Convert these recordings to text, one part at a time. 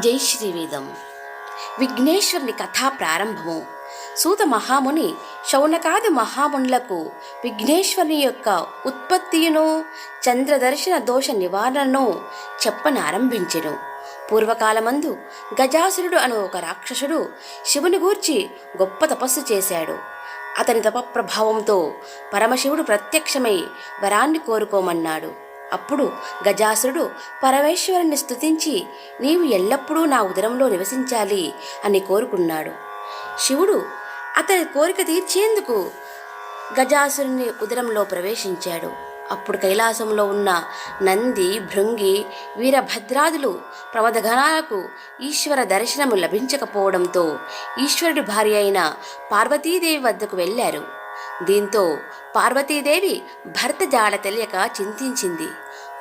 జై శ్రీవేదం. విఘ్నేశ్వరుని కథా ప్రారంభము. సూత మహాముని శౌనకాది మహామునులకు విఘ్నేశ్వరుని యొక్క ఉత్పత్తియును చంద్రదర్శన దోష నివారణను చెప్పనారంభించెను. పూర్వకాలమందు గజాసురుడు అను ఒక రాక్షసుడు శివుని గూర్చి గొప్ప తపస్సు చేశాడు. అతని తప ప్రభావంతో పరమశివుడు ప్రత్యక్షమై వరాన్ని కోరుకోమన్నాడు. అప్పుడు గజాసురుడు పరమేశ్వరుని స్తుతించి నీవు ఎల్లప్పుడూ నా ఉదరంలో నివసించాలి అని కోరుకున్నాడు. శివుడు అతని కోరిక తీర్చేందుకు గజాసురుని ఉదరంలో ప్రవేశించాడు. అప్పుడు కైలాసంలో ఉన్న నంది భృంగి వీరభద్రాదులు ప్రమదగణాలకు ఈశ్వర దర్శనము లభించకపోవడంతో ఈశ్వరుడి భార్య అయిన పార్వతీదేవి వద్దకు వెళ్ళారు. దీంతో పార్వతీదేవి భర్త జాడ తెలియక చింతించింది.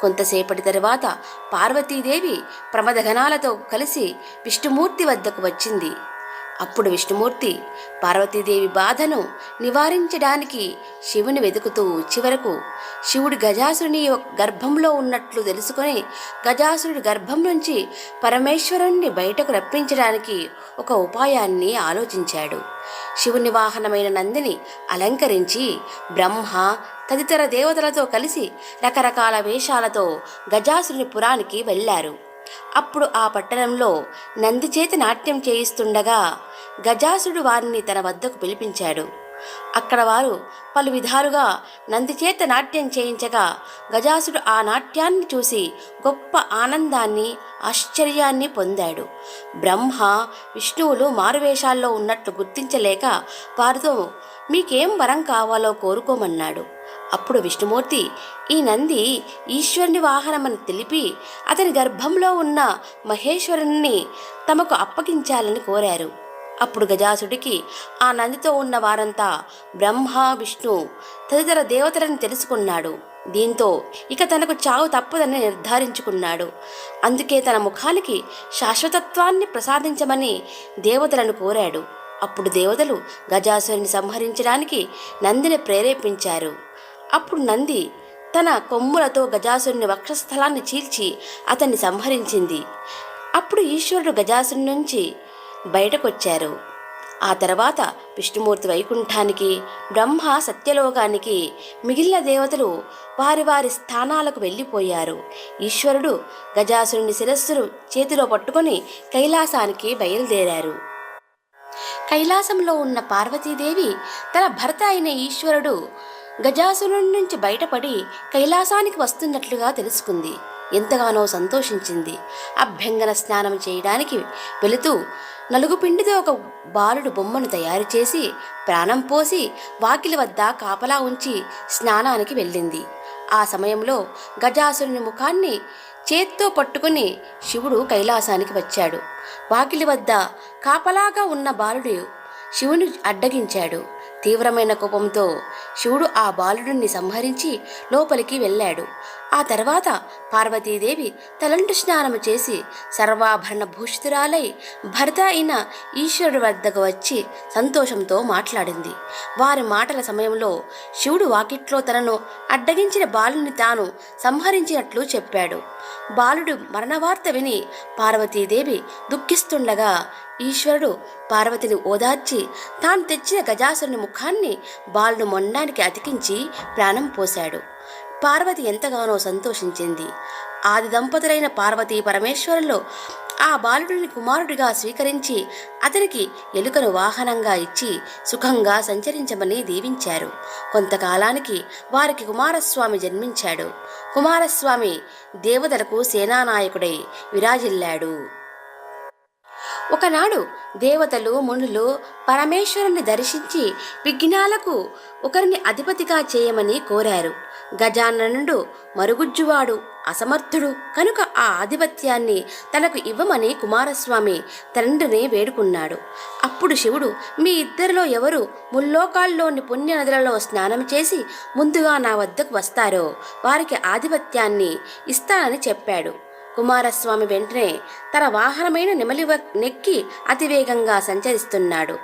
కొంతసేపటి తరువాత పార్వతీదేవి ప్రమదగణాలతో కలిసి విష్ణుమూర్తి వద్దకు వచ్చింది. అప్పుడు విష్ణుమూర్తి పార్వతీదేవి బాధను నివారించడానికి శివుని వెతుకుతూ చివరకు శివుడి గజాసురుని యొక్క గర్భంలో ఉన్నట్లు తెలుసుకొని గజాసురుడి గర్భం నుంచి పరమేశ్వరుణ్ణి బయటకు రప్పించడానికి ఒక ఉపాయాన్ని ఆలోచించాడు. శివుని వాహనమైన నందిని అలంకరించి బ్రహ్మ తదితర దేవతలతో కలిసి రకరకాల వేషాలతో గజాసురుని పురానికి వెళ్ళారు. అప్పుడు ఆ పట్టణంలో నంది చేతి నాట్యం చేయిస్తుండగా గజాసుడు వారిని తన వద్దకు పిలిపించాడు. అక్కడ వారు పలు విధాలుగా నందిచేత నాట్యం చేయించగా గజాసుడు ఆ నాట్యాన్ని చూసి గొప్ప ఆనందాన్ని ఆశ్చర్యాన్ని పొందాడు. బ్రహ్మ విష్ణువులు మారువేషాల్లో ఉన్నట్లు గుర్తించలేక వారితో మీకేం వరం కావాలో కోరుకోమన్నాడు. అప్పుడు విష్ణుమూర్తి ఈ నంది ఈశ్వరుని వాహనమని తెలిపి అతని గర్భంలో ఉన్న మహేశ్వరుణ్ణి తమకు అప్పగించాలని కోరారు. అప్పుడు గజాసుడికి ఆ నందితో ఉన్న వారంతా బ్రహ్మ విష్ణు తదితర దేవతలను తెలుసుకున్నాడు. దీంతో ఇక తనకు చావు తప్పదని నిర్ధారించుకున్నాడు. అందుకే తన ముఖానికి శాశ్వతత్వాన్ని ప్రసాదించమని దేవతలను కోరాడు. అప్పుడు దేవతలు గజాసురుని సంహరించడానికి నందిని ప్రేరేపించారు. అప్పుడు నంది తన కొమ్ములతో గజాసురుని వక్షస్థలాన్ని చీల్చి అతన్ని సంహరించింది. అప్పుడు ఈశ్వరుడు గజాసుని నుంచి బయటకొచ్చారు. ఆ తర్వాత విష్ణుమూర్తి వైకుంఠానికి బ్రహ్మ సత్యలోకానికి మిగిలిన దేవతలు వారి వారి స్థానాలకు వెళ్ళిపోయారు. ఈశ్వరుడు గజాసురుని శిరస్సును చేతిలో పట్టుకొని కైలాసానికి బయలుదేరారు. కైలాసంలో ఉన్న పార్వతీదేవి తన భర్త అయిన ఈశ్వరుడు గజాసురుడి నుంచి బయటపడి కైలాసానికి వస్తున్నట్లుగా తెలుసుకుంది. ఎంతగానో సంతోషించింది. అభ్యంగన స్నానం చేయడానికి వెళుతూ నలుగు పిండితో ఒక బాలుడు బొమ్మను తయారు చేసి ప్రాణం పోసి వాకిలి వద్ద కాపలా ఉంచి స్నానానికి వెళ్ళింది. ఆ సమయంలో గజాసురుని ముఖాన్ని చేత్తో పట్టుకుని శివుడు కైలాసానికి వచ్చాడు. వాకిలి వద్ద కాపలాగా ఉన్న బాలుడు శివుని అడ్డగించాడు. తీవ్రమైన కోపంతో శివుడు ఆ బాలుడిని సంహరించి లోపలికి వెళ్ళాడు. ఆ తర్వాత పార్వతీదేవి తలంటు స్నానము చేసి సర్వాభరణ భూషితురాలై భర్త అయిన ఈశ్వరుడి వద్దకు వచ్చి సంతోషంతో మాట్లాడింది. వారి మాటల సమయంలో శివుడు వాకిట్లో తనను అడ్డగించిన బాలుని తాను సంహరించినట్లు చెప్పాడు. బాలుడు మరణవార్త విని పార్వతీదేవి దుఃఖిస్తుండగా ఈశ్వరుడు పార్వతిని ఓదార్చి తాను తెచ్చిన గజాసురుని ముఖాన్ని బాలుడు మొండానికి అతికించి ప్రాణం పోశాడు. పార్వతి ఎంతగానో సంతోషించింది. ఆది దంపతులైన పార్వతీ పరమేశ్వరులో ఆ బాలుడిని కుమారుడిగా స్వీకరించి అతనికి ఎలుకను వాహనంగా ఇచ్చి సుఖంగా సంచరించమని దీవించారు. కొంతకాలానికి వారికి కుమారస్వామి జన్మించాడు. కుమారస్వామి దేవతలకు సేనానాయకుడై విరాజిల్లాడు. ఒకనాడు దేవతలు మునులు పరమేశ్వరుని దర్శించి విఘ్నాలకు ఒకరిని అధిపతిగా చేయమని కోరారు. గజాననుడు మరుగుజ్జువాడు అసమర్థుడు. కనుక ఆ ఆధిపత్యాన్ని తనకు ఇవ్వమని కుమారస్వామి తండ్రిని వేడుకున్నాడు. అప్పుడు శివుడు మీ ఇద్దరిలో ఎవరు ముల్లోకాల్లోని పుణ్య నదులలో స్నానం చేసి ముందుగా నా వద్దకు వస్తారో వారికి ఆధిపత్యాన్ని ఇస్తానని చెప్పాడు. కుమారస్వామి వెంటనే తన వాహనమైన నెమలి నెక్కి అతివేగంగా సంచరిస్తున్నాడు.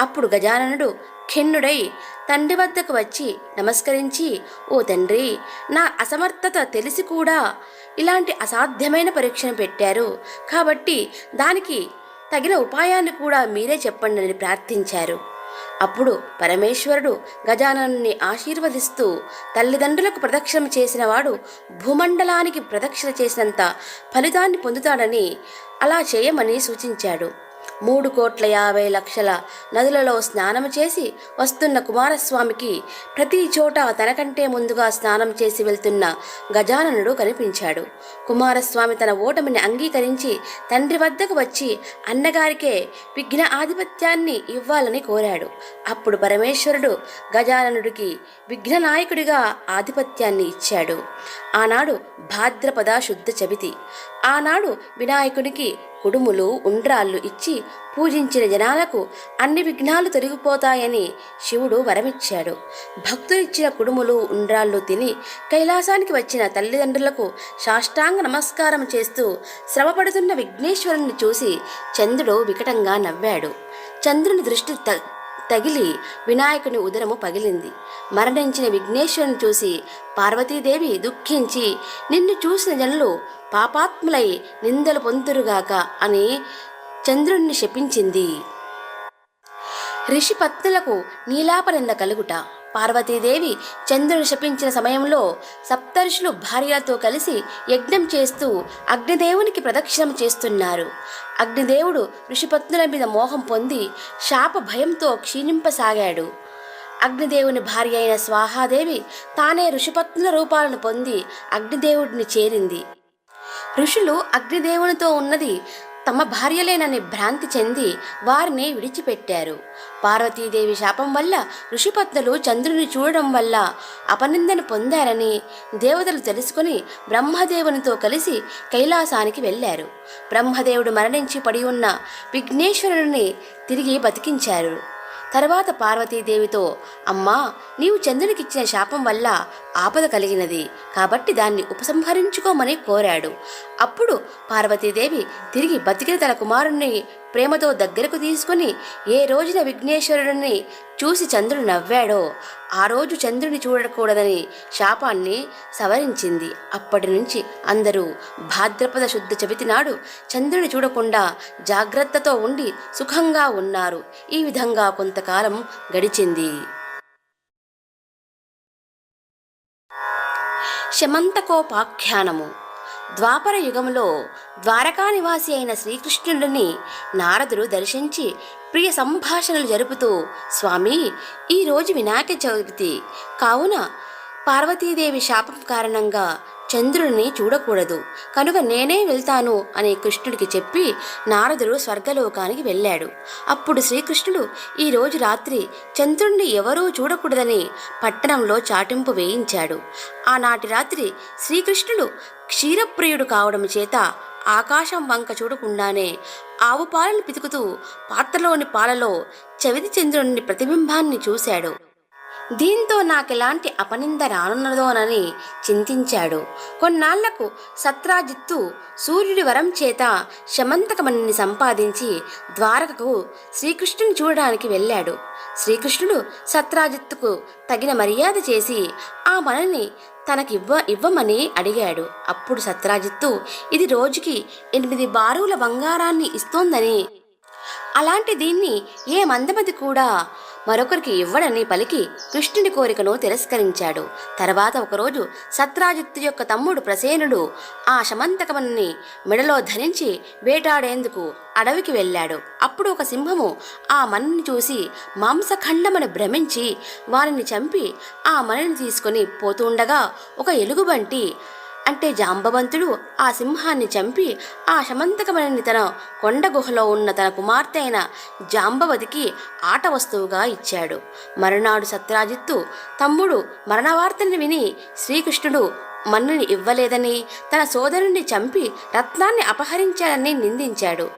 అప్పుడు గజాననుడు ఖిన్నుడై తండ్రి వద్దకు వచ్చి నమస్కరించి ఓ తండ్రి నా అసమర్థత తెలిసి కూడా ఇలాంటి అసాధ్యమైన పరీక్షను పెట్టారు. కాబట్టి దానికి తగిన ఉపాయాన్ని కూడా మీరే చెప్పండి అని ప్రార్థించారు. అప్పుడు పరమేశ్వరుడు గజాననుని ఆశీర్వదిస్తూ తల్లిదండ్రులకు ప్రదక్షిణ చేసినవాడు భూమండలానికి ప్రదక్షిణ చేసినంత ఫలితాన్ని పొందుతాడని అలా చేయమని సూచించాడు. మూడు కోట్ల యాభై లక్షల నదులలో స్నానం చేసి వస్తున్న కుమారస్వామికి ప్రతి చోట తనకంటే ముందుగా స్నానం చేసి వెళ్తున్న గజాననుడు కనిపించాడు. కుమారస్వామి తన ఓటమిని అంగీకరించి తండ్రి వద్దకు వచ్చి అన్నగారికే విఘ్న ఆధిపత్యాన్ని ఇవ్వాలని కోరాడు. అప్పుడు పరమేశ్వరుడు గజాననుడికి విఘ్ననాయకుడిగా ఆధిపత్యాన్ని ఇచ్చాడు. ఆనాడు భాద్రపద శుద్ధ చవితి. ఆనాడు వినాయకునికి కుడుములు ఉండ్రాళ్ళు ఇచ్చి పూజించిన జనాలకు అన్ని విఘ్నాలు తొలగిపోతాయని శివుడు వరమిచ్చాడు. భక్తులిచ్చిన కుడుములు ఉండ్రాళ్ళు తిని కైలాసానికి వచ్చిన తల్లిదండ్రులకు సాష్టాంగ నమస్కారం చేస్తూ శ్రమపడుతున్న విఘ్నేశ్వరుణ్ణి చూసి చంద్రుడు వికటంగా నవ్వాడు. చంద్రుని దృష్టి త తగిలి వినాయకుని ఉదరము పగిలింది. మరణించిన విఘ్నేశ్వరుని చూసి పార్వతీదేవి దుఃఖించి నిన్ను చూసిన జనులు పాపాత్ములై నిందలు పొందురుగాక అని చంద్రుణ్ణి శపించింది. ఋషి పత్నులకు నీలాపనింద కలుగుట. పార్వతీదేవి చంద్రుని శపించిన సమయంలో సప్తర్షులు భార్యలతో కలిసి యజ్ఞం చేస్తూ అగ్నిదేవునికి ప్రదక్షిణం చేస్తున్నారు. అగ్నిదేవుడు ఋషిపత్నుల మీద మోహం పొంది శాప భయంతో క్షీణింపసాగాడు. అగ్నిదేవుని భార్య అయిన స్వాహాదేవి తానే ఋషిపత్నుల రూపాలను పొంది అగ్నిదేవుడిని చేరింది. ఋషులు అగ్నిదేవునితో ఉన్నది తమ భార్యలేనని భ్రాంతి చెంది వారిని విడిచిపెట్టారు. పార్వతీదేవి శాపం వల్ల ఋషిపత్నులు చంద్రుని చూడడం వల్ల అపనిందను పొందారని దేవతలు తెలుసుకుని బ్రహ్మదేవునితో కలిసి కైలాసానికి వెళ్ళారు. బ్రహ్మదేవుడు మరణించి పడి ఉన్న విఘ్నేశ్వరుని తిరిగి బతికించారు. తర్వాత పార్వతీదేవితో అమ్మా నీవు చంద్రునికిచ్చిన శాపం వల్ల ఆపద కలిగినది. కాబట్టి దాన్ని ఉపసంహరించుకోమని కోరాడు. అప్పుడు పార్వతీదేవి తిరిగి బతికిన తన కుమారుణ్ణి ప్రేమతో దగ్గరకు తీసుకుని ఏ రోజున విఘ్నేశ్వరుడిని చూసి చంద్రుడు నవ్వాడో ఆ రోజు చంద్రుని చూడకూడదని శాపాన్ని సవరించింది. అప్పటి నుంచి అందరూ భాద్రపద శుద్ధ చవితి నాడు చంద్రుని చూడకుండా జాగ్రత్తతో ఉండి సుఖంగా ఉన్నారు. ఈ విధంగా కొంతకాలం గడిచింది. శమంతకోపాఖ్యానము. ద్వాపర యుగంలో ద్వారకా నివాసి అయిన శ్రీకృష్ణుడిని నారదుడు దర్శించి ప్రియ సంభాషణలు జరుపుతూ స్వామి ఈరోజు వినాయక చవితి. కావున పార్వతీదేవి శాపం కారణంగా చంద్రుడిని చూడకూడదు. కనుక నేనే వెళ్తాను అని కృష్ణుడికి చెప్పి నారదుడు స్వర్గలోకానికి వెళ్ళాడు. అప్పుడు శ్రీకృష్ణుడు ఈరోజు రాత్రి చంద్రుణ్ణి ఎవరూ చూడకూడదని పట్టణంలో చాటింపు వేయించాడు. ఆనాటి రాత్రి శ్రీకృష్ణుడు క్షీరప్రియుడు కావడం చేత ఆకాశం వంక చూడకుండానే ఆవు పాలను పితుకుతూ పాత్రలోని పాలలో చవితి చంద్రుని ప్రతిబింబాన్ని చూశాడు. దీంతో నాకెలాంటి అపనింద రానున్నదోనని చింతించాడు. కొన్నాళ్ళకు సత్రాజిత్తు సూర్యుడి వరం చేత శమంతకమణిని సంపాదించి ద్వారకకు శ్రీకృష్ణుని చూడడానికి వెళ్ళాడు. శ్రీకృష్ణుడు సత్రాజిత్తుకు తగిన మర్యాద చేసి ఆ మణిని తనకివ్వ ఇవ్వమని అడిగాడు. అప్పుడు సత్రాజిత్తు ఇది రోజుకి ఎనిమిది బారుల బంగారాన్ని ఇస్తోందని. అలాంటి దీన్ని ఏ మందమతి కూడా మరొకరికి ఇవ్వడని పలికి కృష్ణుడి కోరికను తిరస్కరించాడు. తర్వాత ఒకరోజు సత్రాజిత్తు యొక్క తమ్ముడు ప్రసేనుడు ఆ శమంతకమని మెడలో ధరించి వేటాడేందుకు అడవికి వెళ్ళాడు. అప్పుడు ఒక సింహము ఆ మణిని చూసి మాంసఖండమని భ్రమించి వారిని చంపి ఆ మణిని తీసుకొని పోతుండగా ఒక ఎలుగుబంటి అంటే జాంబవంతుడు ఆ సింహాన్ని చంపి ఆ శమంతకమణిని తన కొండ గుహలో ఉన్న తన కుమార్తె అయిన జాంబవతికి ఆట వస్తువుగా ఇచ్చాడు. మరునాడు సత్రాజిత్తు తమ్ముడు మరణవార్తని విని శ్రీకృష్ణుడు మన్నుని ఇవ్వలేదని తన సోదరుణ్ణి చంపి రత్నాన్ని అపహరించాడని నిందించాడు.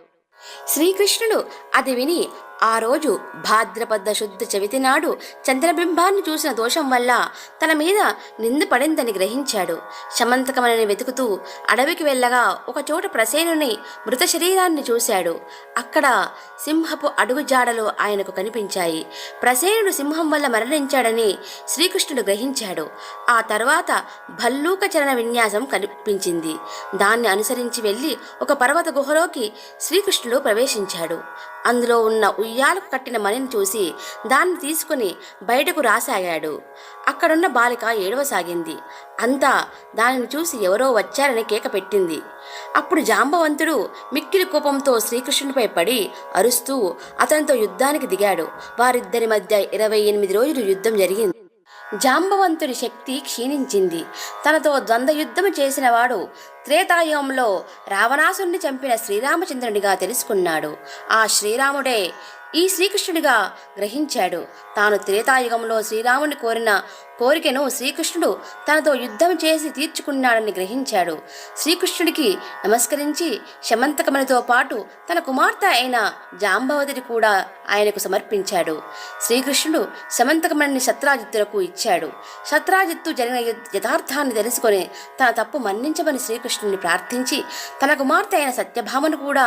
శ్రీకృష్ణుడు అది విని ఆ రోజు భాద్రపద శుద్ధ చవితి నాడు చంద్రబింబాన్ని చూసిన దోషం వల్ల తన మీద నింద పడిందని గ్రహించాడు. శమంతకమని వెతుకుతూ అడవికి వెళ్ళగా ఒకచోట ప్రసేనుని మృత శరీరాన్ని చూశాడు. అక్కడ సింహపు అడుగు జాడలు ఆయనకు కనిపించాయి. ప్రసేనుడు సింహం వల్ల మరణించాడని శ్రీకృష్ణుడు గ్రహించాడు. ఆ తర్వాత భల్లూక చరణ విన్యాసం కనిపించింది. దాన్ని అనుసరించి వెళ్ళి ఒక పర్వత గుహలోకి శ్రీకృష్ణుడు ప్రవేశించాడు. అందులో ఉన్న ఉయ్యాలకు కట్టిన మణిని చూసి దాన్ని తీసుకుని బయటకు రాసాగాడు. అక్కడున్న బాలిక ఏడవసాగింది. అంతా దానిని చూసి ఎవరో వచ్చారని కేక పెట్టింది. అప్పుడు జాంబవంతుడు మిక్కిలి కోపంతో శ్రీకృష్ణునిపై పడి అరుస్తూ అతనితో యుద్ధానికి దిగాడు. వారిద్దరి మధ్య ఇరవై ఎనిమిది రోజులు యుద్ధం జరిగింది. జాంబవంతుడి శక్తి క్షీణించింది. తనతో ద్వంద్వ యుద్ధము చేసినవాడు త్రేతాయుగంలో రావణాసుని చంపిన శ్రీరామచంద్రునిగా తెలుసుకున్నాడు. ఆ శ్రీరాముడే ఈ శ్రీకృష్ణుడిగా గ్రహించాడు. తాను త్రేతాయుగంలో శ్రీరాముని కోరిన కోరికను శ్రీకృష్ణుడు తనతో యుద్ధం చేసి తీర్చుకున్నాడని గ్రహించాడు. శ్రీకృష్ణుడికి నమస్కరించి శమంతకమణితో పాటు తన కుమార్తె అయిన జాంబవతిని కూడా ఆయనకు సమర్పించాడు. శ్రీకృష్ణుడు శమంతకమణిని శత్రాజిత్తులకు ఇచ్చాడు. శత్రాజిత్తు జరిగిన యథార్థాన్ని తెలుసుకొని తన తప్పు మన్నించమని శ్రీకృష్ణుని ప్రార్థించి తన కుమార్తె అయిన సత్యభామను కూడా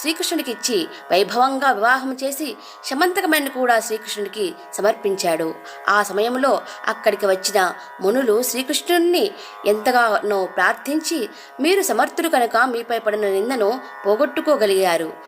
శ్రీకృష్ణుడికి ఇచ్చి వైభవంగా వివాహం చేసి శమంతకమణిని కూడా శ్రీకృష్ణుడికి సమర్పించాడు. ఆ సమయంలో అక్కడికి వచ్చిన మునులు శ్రీకృష్ణుడిని ఎంతగానో ప్రార్థించి మీరు సమర్థులు కనుక మీపై పడిన నిందను పోగొట్టుకోగలిగారు.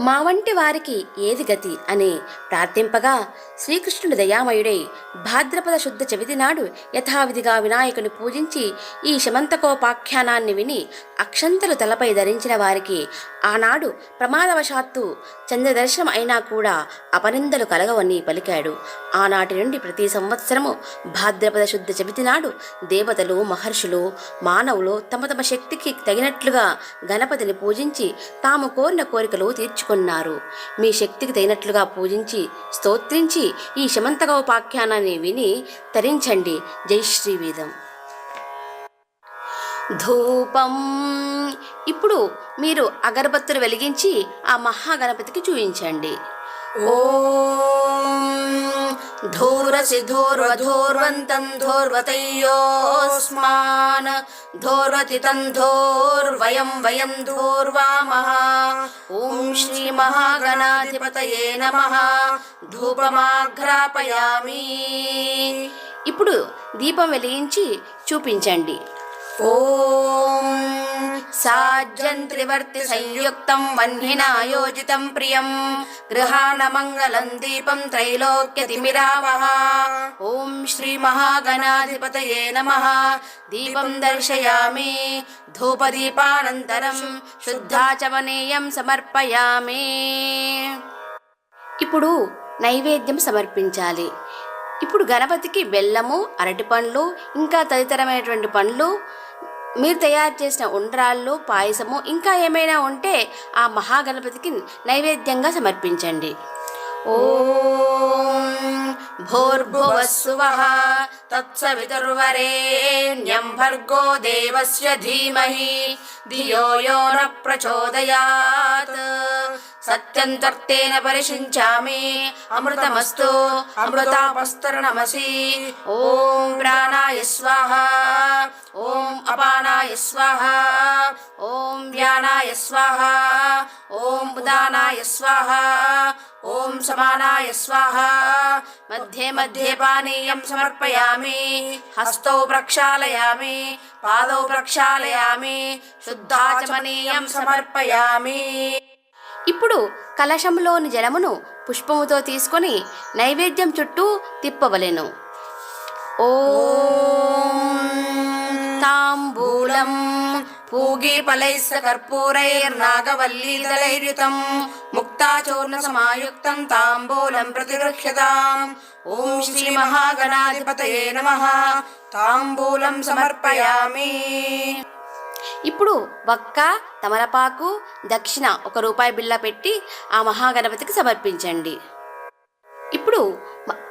మా వంటి వారికి ఏది గతి అని ప్రార్థింపగా శ్రీకృష్ణుడు దయామయుడై భాద్రపద శుద్ధ చవితి నాడు యథావిధిగా వినాయకుని పూజించి ఈ శమంతకోపాఖ్యానాన్ని విని అక్షంతలు తలపై ధరించిన వారికి ఆనాడు ప్రమాదవశాత్తు చంద్రదర్శనం అయినా కూడా అపనిందలు కలగవని పలికాడు. ఆనాటి నుండి ప్రతి సంవత్సరము భాద్రపద శుద్ధ చవితి నాడు దేవతలు మహర్షులు మానవులు తమ తమ శక్తికి తగినట్లుగా గణపతిని పూజించి తాము కోరిన కోరికలు తీర్చు తీర్చుకున్నారు మీ శక్తికి తగినట్లుగా పూజించి స్తోత్రించి ఈ శమంతకోపాఖ్యానాన్ని విని తరించండి. జై శ్రీవేదం. ధూపం. ఇప్పుడు మీరు అగరబత్తులు వెలిగించి ఆ మహాగణపతికి చూపించండి. ఓ ధూరసి ధూర్వధూర్వంతం ధూర్వతయ్యోస్మాన్ ధూర్వతి ధూర్వయం వయం ధూర్వామః ఓం శ్రీ మహాగణాధిపతయే నమః ధూపమాఘ్రాపయామి ఇప్పుడు దీపం వెలిగించి చూపించండి. ఓం సాజ్యం త్రివర్తి సంయుక్తం వహ్నినాయోజితం ప్రియం గృహాణ మంగళం దీపం త్రైలోక్యతిమిరావహ ఓం శ్రీ మహాగణాధిపతయే నమః దీపం దర్శయామి ధూపదీపానంతరం శుద్ధాచమనీయం సమర్పయామి ఇప్పుడు నైవేద్యం సమర్పించాలి. ఇప్పుడు గణపతికి బెల్లము అరటి పండ్లు ఇంకా తదితరమైనటువంటి పండ్లు మీరు తయారు చేసిన ఉండ్రాళ్ళు పాయసము ఇంకా ఏమైనా ఉంటే ఆ మహాగణపతికి నైవేద్యంగా సమర్పించండి. ఓం భోర్భువస్సువః తత్సవితుర్వరేణ్యం భర్గో దేవస్య ధీమహి ధియో యో న ప్రచోదయాత్. సత్యంతర్తేన పరిశించామి. అమృతమస్తు. అమృతాపస్తరణమసి. ఓం ప్రాణాయ స్వాహ. ఓం అపానాయ స్వాహ. ఓం వ్యానాయ స్వాహ. ఓం ఉదానాయ స్వాహ. ఓం సమానాయ స్వాహ. మధ్యే మధ్యే పానీయం సమర్పయామి. హస్తౌ ప్రక్షాళయామి పాదౌ ప్రక్షాళయామి శుద్ధాచమనీయం సమర్పయామి. ఇప్పుడు కలశంలోని జలమును పుష్పముతో తీసుకొని నైవేద్యం చుట్టూ తిప్పవలెను. ఓ తాంబూలం పూగీఫలైస్స కర్పూరైర్నాగవల్లీదలైర్యుతం ముక్తాచూర్ణ సమాయుక్తం తాంబూలం ప్రతిగృహ్యతాం. ఓం శ్రీ మహాగణాధిపతయే నమః. తాంబూలం సమర్పయామి. ఇప్పుడు ఒక్క తమలపాకు దక్షిణ ఒక రూపాయి బిళ్ళ పెట్టి ఆ మహాగణపతికి సమర్పించండి. ఇప్పుడు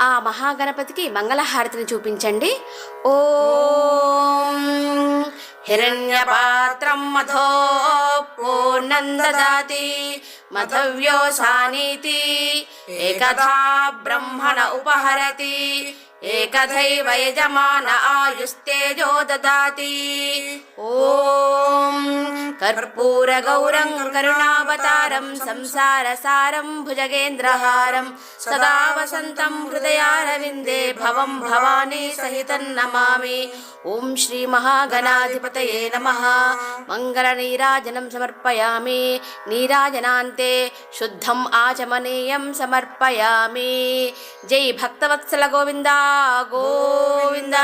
ఆ మహాగణపతికి మంగళహారతిని చూపించండి. ఓం హిరణ్యపాత్రం మధో పూర్ణం దదాతి मधव्योऽसानीति एकधा ब्रह्मण उपहरति एकधैव यजमान आयुस्तेजो ददाति ॐ कर्पूरगौरं करुणावतारं संसारसारं भुजगेन्द्रहारं सदा वसन्तं हृदयारविन्दे भवं भवानी सहितं नमामि ॐ श्रीमहागणाधिपतये नमः मङ्गलनीराजनं समर्पयामि नीराजनान्ते शुद्धम् आचमनीयं समर्पयामि जय भक्तवत्सल गोविन्द गोविन्द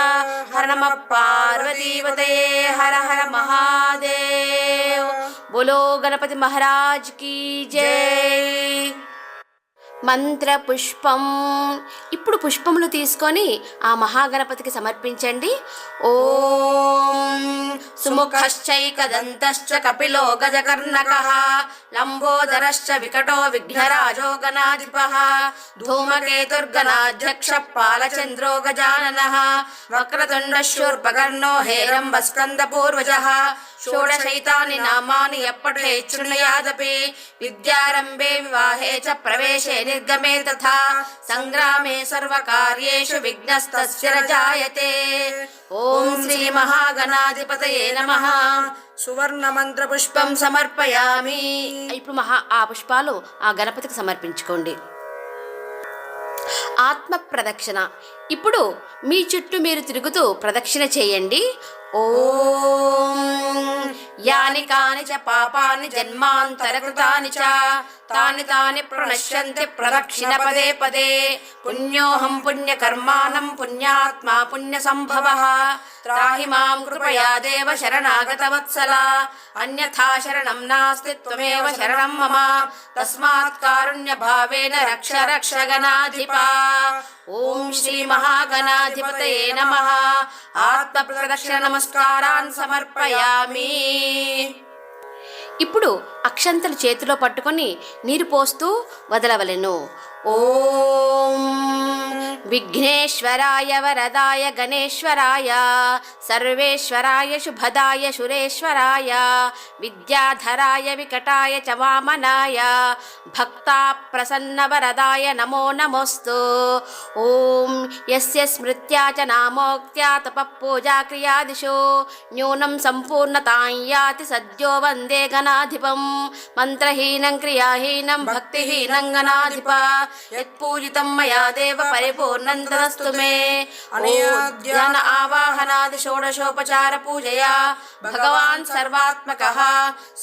हर नमः पार्वतीपतये हर हर महादेव बोलो गणपति महाराज की जय మంత్రపుష్పం. ఇప్పుడు పుష్పములు తీసుకొని ఆ మహాగణపతికి సమర్పించండి. ఓం సుముఖశ్చైకదంతశ్చ కపిలో గజకర్ణక లంబోదరశ్చ వికటో విఘ్నరాజో గణాధిప ధూమకేతుర్గణాధ్యక్ష పాలచంద్రో గజానన వక్రతుండశూర్పకర్ణో హేరంబ స్కంద పూర్వజ షోడశైతాని నామాని ఎప్పట్లే శృణుయాదపి విద్యారంభే వివాహే చ ప్రవేశే నిర్గమే తథా. సంగ్రామే సర్వకార్యేషు విఘ్నస్తస్య ఓం శ్రీ మహాగణాధిపతయే నమః. సువర్ణ మంత్ర పుష్పం పుష్పం సమర్పయామి. ఇప్పుడు మహా ఆ పుష్పాలు ఆ గణపతికి సమర్పించుకోండి. ఆత్మ ప్రదక్షిణ ఇప్పుడు మీ చుట్టూ మీరు తిరుగుతూ ప్రదక్షిణ చేయండి. ఓం యాని కాని చ పాపాని జన్మాంతరకృతాని చ. తాని తాని ప్రణశ్యంతి ప్రదక్షిణ పదే పదే. పుణ్యోహం పుణ్యకర్మాణం పుణ్యాత్మా పుణ్య సంభవ త్రాహి మాం కృపయా దేవ శరణాగత వత్సల అన్యథా శరణం నాస్తి త్వమేవ శరణం మమ. తస్మాత్ కారుణ్య భావేన రక్ష రక్ష గణాధిప ఓం శ్రీ మహాగణాధిపతయే నమ. ఆత్మ ప్రదక్షిణ నమస్కారాన్ సమర్పయామి. ఇప్పుడు అక్షంతలు చేతిలో పట్టుకొని నీరు పోస్తూ వదలవలెను. ఓం విఘ్నేశ్వరాయ వరదాయ గణేశ్వరాయ సర్వేశ్వరాయ శుభదాయ సురేశ్వరాయ విద్యాధరాయ వికటాయ చ వామనాయ భక్తా ప్రసన్న వరదాయ నమో నమోస్తు. ఓం యస్య స్మృత్యా చ నామోక్త్యా తప పూజా క్రియాదిషు న్యూనం సంపూర్ణతాం యాతి సద్యో వందే గణాధిపం మంత్రహీనం క్రియాహీనం భక్తిహీనం యత్పూజితం మయా దేవ పరిపూర్ణం మే అనయా ఆవాహనాది షోడశోపచార పూజయా భగవాన్ సర్వాత్మక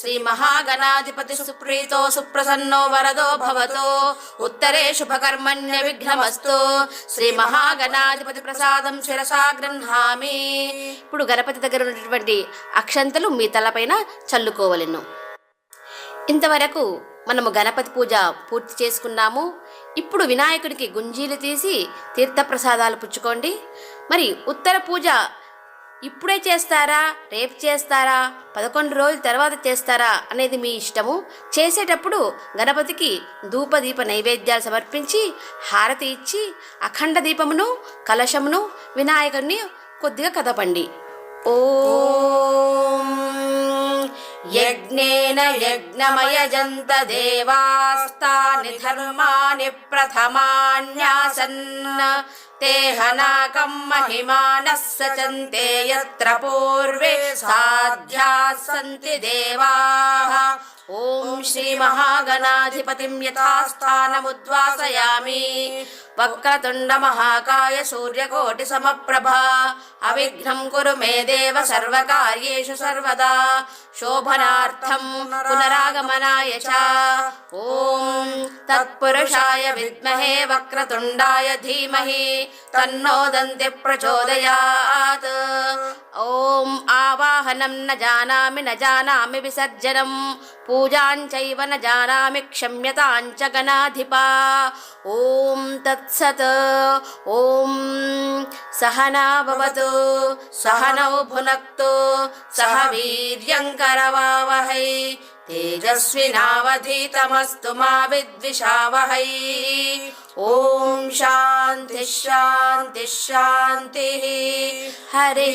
శ్రీ మహాగణాధిపతి సుప్రీతో సుప్రసన్నో వరదో భవతో ఉత్తరే శుభకర్మణ్య విఘ్నమస్తు శ్రీ మహాగణాధిపతి ప్రసాదం శిరసా గృహామి ఇప్పుడు గణపతి దగ్గర ఉన్నటువంటి అక్షంతలు మీ తలపైన చల్లుకోవలెను. ఇంతవరకు మనము గణపతి పూజ పూర్తి చేసుకున్నాము. ఇప్పుడు వినాయకుడికి గుంజీలు తీసి తీర్థప్రసాదాలు పుచ్చుకోండి. మరి ఉత్తర పూజ ఇప్పుడే చేస్తారా? రేపు చేస్తారా? పదకొండు రోజుల తర్వాత చేస్తారా అనేది మీ ఇష్టము. చేసేటప్పుడు గణపతికి ధూపదీప నైవేద్యాలు సమర్పించి హారతి ఇచ్చి అఖండ దీపమును కలశమును వినాయకుడిని కొద్దిగా కదపండి. ఓం యజ్ఞేన యజ్ఞమయజంత దేవాస్తాని ధర్మాని ప్రథమాన్యాసన్ ते हनाकं महिमानः सचन्ते यत्र पूर्वे साध्याः सन्ति देवाः ॐ श्रीमहागणाधिपतिं यथास्थानमुद्वासयामि। वक्रतुण्डमहाकाय सूर्यकोटिसमप्रभा। अविघ्नं कुरु मे देव सर्वकार्येषु सर्वदा। शोभनार्थं पुनरागमनाय च। ॐ तत्पुरुषाय विद्महे वक्रतुण्डाय धीमहि। तन्नो दन्ति प्रचोदयात्। ॐ आवाहनं न जानामि न जानामि विसर्जनं। पूजाञ्चैव न जानामि क्षम्यताञ्च गणाधिपा। ॐ तत्सत्। ॐ सहना भवतु सहनौ भुनक्तु सह वीर्यङ्करवावहै तेजस्विनावधीतमस्तु मा विद्विषावहै। ॐ शान्तिः शान्तिः। हरिः